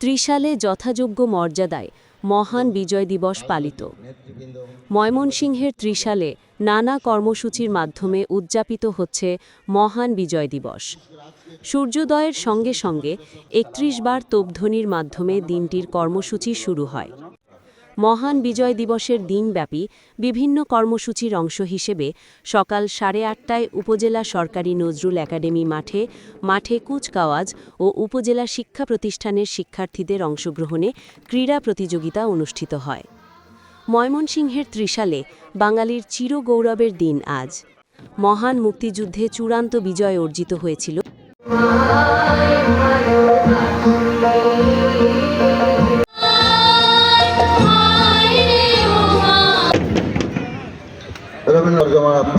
ত্রিশালে যথাযোগ্য মর্যাদায় মহান বিজয় দিবস পালিত। ময়মনসিংহের ত্রিশালে নানা কর্মসূচির মাধ্যমে উদযাপিত হচ্ছে মহান বিজয় দিবস। সূর্যোদয়ের সঙ্গে সঙ্গে একত্রিশ বার তোপধ্বনির মাধ্যমে দিনটির কর্মসূচি শুরু হয়। মহান বিজয় দিবসের দিনব্যাপী বিভিন্ন কর্মসূচির অংশ হিসেবে সকাল সাড়ে আটটায় উপজেলা সরকারি নজরুল একাডেমি মাঠে মাঠে কুচকাওয়াজ ও উপজেলা শিক্ষা প্রতিষ্ঠানের শিক্ষার্থীদের অংশগ্রহণে ক্রীড়া প্রতিযোগিতা অনুষ্ঠিত হয়। ময়মনসিংহের ত্রিশালে বাঙালির চিরগৌরবের দিন আজ। মহান মুক্তিযুদ্ধে চূড়ান্ত বিজয় অর্জিত হয়েছিল।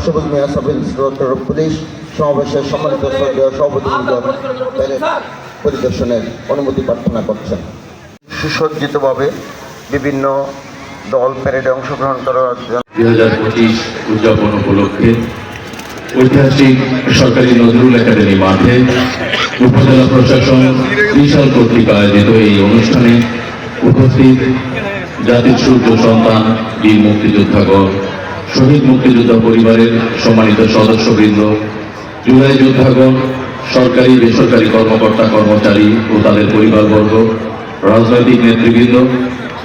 সবুজ মিয়া সাব ইন্সপেক্টর পুলিশ সমাবেশের সম্মানিত পরিদর্শনের অনুমতি প্রার্থনা করছেন। সুসজ্জিতভাবে বিভিন্ন দল প্যারেডে অংশগ্রহণ করার দুই হাজার পঁচিশ উদযাপন উপলক্ষে ঐতিহাসিক সরকারি নজরুল একাডেমি মাঠে উপজেলা প্রশাসন বিশাল কর্তৃক আয়োজিত এই অনুষ্ঠানে উপস্থিত জাতির সূর্য সন্তান, বীর মুক্তিযোদ্ধাগণ শহীদ মুক্তিযোদ্ধা পরিবারের সম্মানিত সদস্যবৃন্দ, জুলাই যোদ্ধাগণ, সরকারি, বেসরকারি কর্মকর্তা, কর্মচারী ও তাদের পরিবারবর্গ, রাজনৈতিক নেতৃবৃন্দ,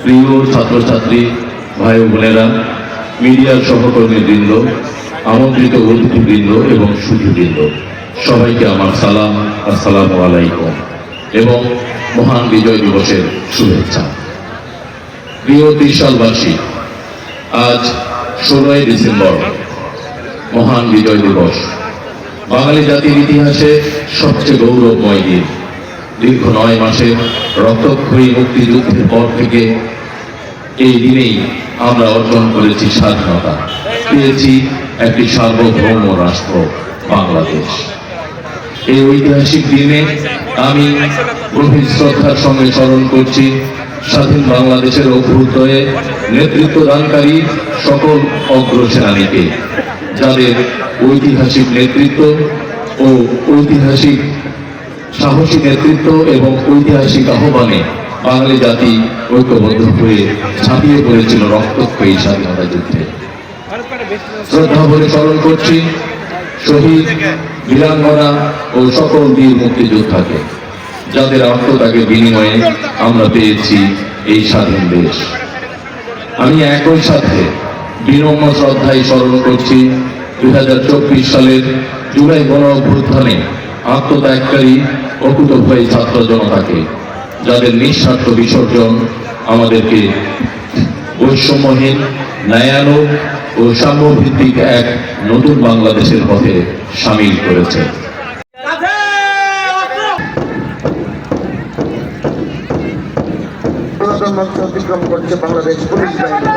প্রিয় ছাত্রছাত্রী, ভাই বোনেরা, মিডিয়ার সহকর্মীবৃন্দ, আমন্ত্রিত অতিথিবৃন্দ এবং সুধীবৃন্দ, সবাইকে আমার সালাম, আসসালামু আলাইকুম এবং মহান বিজয় দিবসের শুভেচ্ছা। প্রিয় ত্রিশালবাসী আজ ষোলোই ডিসেম্বর, মহান বিজয় দিবস। বাঙালি জাতির ইতিহাসে সবচেয়ে গৌরবময় দিন। দীর্ঘ নয় মাসের রক্তক্ষয়ী মুক্তিযুদ্ধের পর থেকে এই দিনেই আমরা অর্জন করেছি স্বাধীনতা। পেয়েছি একটি সার্বভৌম রাষ্ট্র, বাংলাদেশ। এই ঐতিহাসিক দিনে আমি গভীর শ্রদ্ধার সঙ্গে স্মরণ করছি স্বাধীন বাংলাদেশের অভ্যুদয়ে নেতৃত্ব দানকারী সকল অগ্রসেনানীকে, যাদের ঐতিহাসিক নেতৃত্ব ও ঐতিহাসিক সাহসী নেতৃত্ব এবং ঐতিহাসিক আহ্বানে বাঙালি জাতি ঐক্যবদ্ধ হয়ে ঝাঁপিয়ে পড়েছিল রক্তক্ষয়ী স্বাধীনতা যুদ্ধে। শ্রদ্ধা ভরে স্মরণ করছি শহীদ, বীরাঙ্গনা ও সকল বীর মুক্তিযোদ্ধাকে। যাদের আত্মত্যাগের বিনিময়ে আমরা পেয়েছি এই স্বাধীন দেশ। আমি একই সাথে বিনম্র শ্রদ্ধায় স্মরণ করছি, দুই হাজার চব্বিশ সালের জুলাই গণ অভ্যুত্থানে আত্মত্যাগকারী অকুতভয়ী ছাত্র জনতাকে, যাদের নিঃস্বার্থ বিসর্জন আমাদেরকে বৈষম্যহীন ন্যায়ালো ও সাম্যভিত্তিক এক নতুন বাংলাদেশের পথে সামিল করেছে। মঞ্চ অতিক্রম করছে বাংলাদেশ পুলিশ বাহিনী।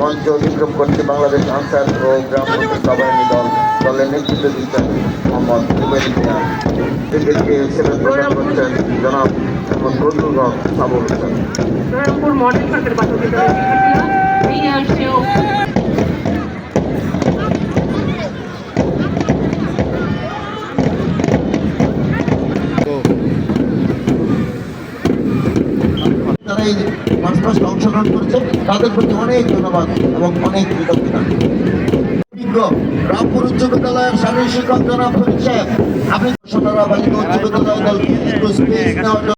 মঞ্চ অতিক্রম করছে বাংলাদেশ আনসার ও গ্রাম বাহিনী দল। দলের নেতৃত্ব দিচ্ছেন মোহাম্মদ রুবেল মিয়া। এদেরকে সেবা প্রদান করছেন জনাব মোহাম্মদ রজুল হক সাবুল হোসেন এই পাস্টে অংশগ্রহণ করেছে। তাদের প্রতি অনেক ধন্যবাদ এবং অনেক কৃতজ্ঞতা। রামপুর উচ্চ বিদ্যালয়ের শারীরিক শিক্ষক জনাব আপনি উচ্চ বিদ্যালয় দলকে